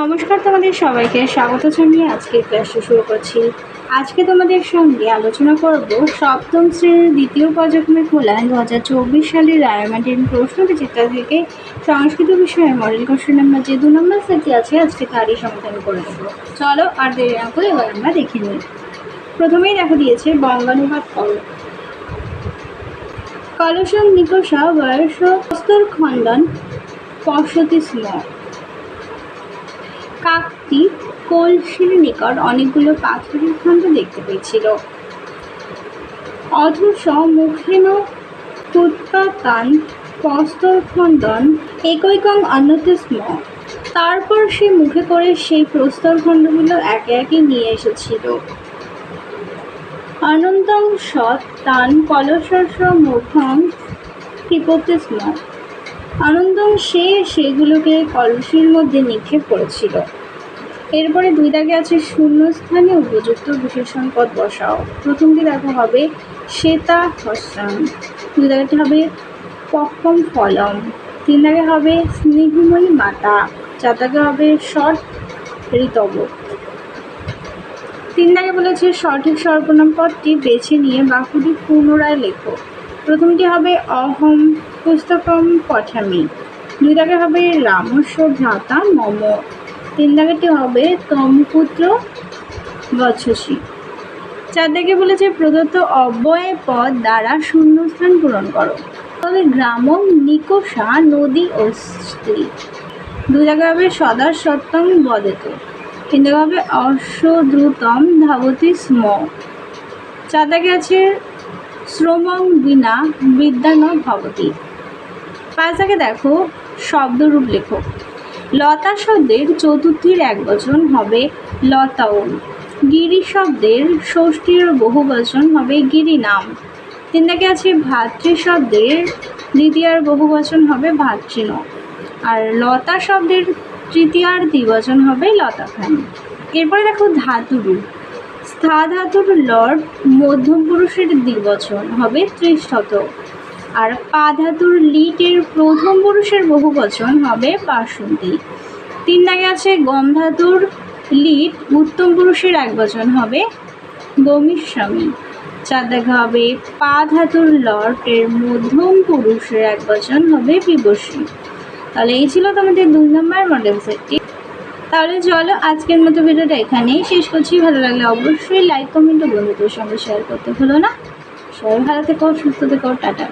নমস্কার তোমাদের সবাইকে, স্বাগত জানিয়ে আজকে ক্লাসটা শুরু করছি। আজকে তোমাদের সঙ্গে আলোচনা করব সপ্তম শ্রেণির দ্বিতীয় পর্যায়ক্রমে খোলা দু হাজার চব্বিশ সালের রায়মাটির প্রশ্ন বিচিত্রা থেকে সংস্কৃত বিষয়ে মডেল কোশ্চেন নাম্বার যে দু নম্বর সেটি আছে, আজকে তারই সমাধান করে দেবো। চলো আর দেরি না করে এবার আমরা দেখে নিই। প্রথমেই দেখা দিয়েছে বঙ্গানুবাদ করো কলসম নিকষা বয়স খণ্ডন পশতি স্ম কাকটি কলসির নিকট অনেকগুলো পাথরের খণ্ড দেখতে পেয়েছিল। অথচ মুখেন তুৎপাতান প্রস্তর খণ্ডন একৈকং অন্যতে স্ম। তারপর সে মুখে করে সেই প্রস্তর খণ্ডগুলো একে একে নিয়ে এসেছিল। অনন্তং সৎ, তান কলসস্য মুখম কৃপতে স্ম। আনন্দম সে সেগুলোকে কলসির মধ্যে নিক্ষেপ করেছিল। এরপরে দুই দাগে আছে শূন্যস্থানে উপযুক্ত বিশেষণ পদ বসাও। প্রথমটি দেখো হবে শ্বেতা হস্রাম দুই দাগেটি হবে পক্কম ফলম তিন দাগে হবে স্নেহময়ী মাতা, চার দাগে হবে শট ঋতব। তিন দাগে বলেছে সঠিক সর্বনাম পদটি বেছে নিয়ে বাক্যটি পুনরায় লেখো। প্রথমটি হবে অহম পুস্তকম পঠামি। দুই দাগে হবে রামস্য ভ্রাতা মম। তিন দাগেটি হবে তমপুত্র বৎসসী। চার দাগে বলেছে, প্রদত্ত অব্যয় পদ দ্বারা শূন্যস্থান পূরণ করো। তবে গ্রামম নিকোষা নদী অস্তি দুই জায়গায় হবে সদা সত্যম বদেত। তিন জায়গায় হবে অশ্বদ্রুতম ধাবতী স্ম। চার দাগে আছে শ্রমং বিনা বিদ্যা ন ভবতি দাগে দেখো, শব্দরূপ লেখো লতা শব্দের চতুর্থীর এক বচন হবে লতাও গিরি শব্দের ষষ্ঠীর বহু বচন হবে গিরি নাম তিন দাগে আছে ভাতৃ শব্দের, দ্বিতীয়ার বহু বচন হবে ভাতৃণ। আর লতা শব্দের তৃতীয়ার দ্বিবচন হবে লতাখান। এরপরে দেখো ধাতুরূপ। স্থা ধাতুর লর্ড মধ্যম পুরুষের দ্বিবচন হবে ত্রিশত আর পা ধাতুর লিটের প্রথম পুরুষের বহু বচন হবে বাসন্তী। তিন দাগে আছে গম ধাতুর লিট, উত্তম পুরুষের এক বচন হবে গমিস্বামী চার দেখা হবে পা ধাতুর লটের মধ্যম পুরুষের এক বচন হবে বিবশী তাহলে এই ছিল তোমাদের দুই নম্বর মডেল সেটটি তাহলে চলো আজকের মতো ভিডিওটা এখানেই শেষ করছি। ভালো লাগলে অবশ্যই লাইক কমেন্ট ও বন্ধুদের সঙ্গে শেয়ার করতে ভুলো না। সবাই ভালো থেকো, সুস্থ থেকো, টাটা।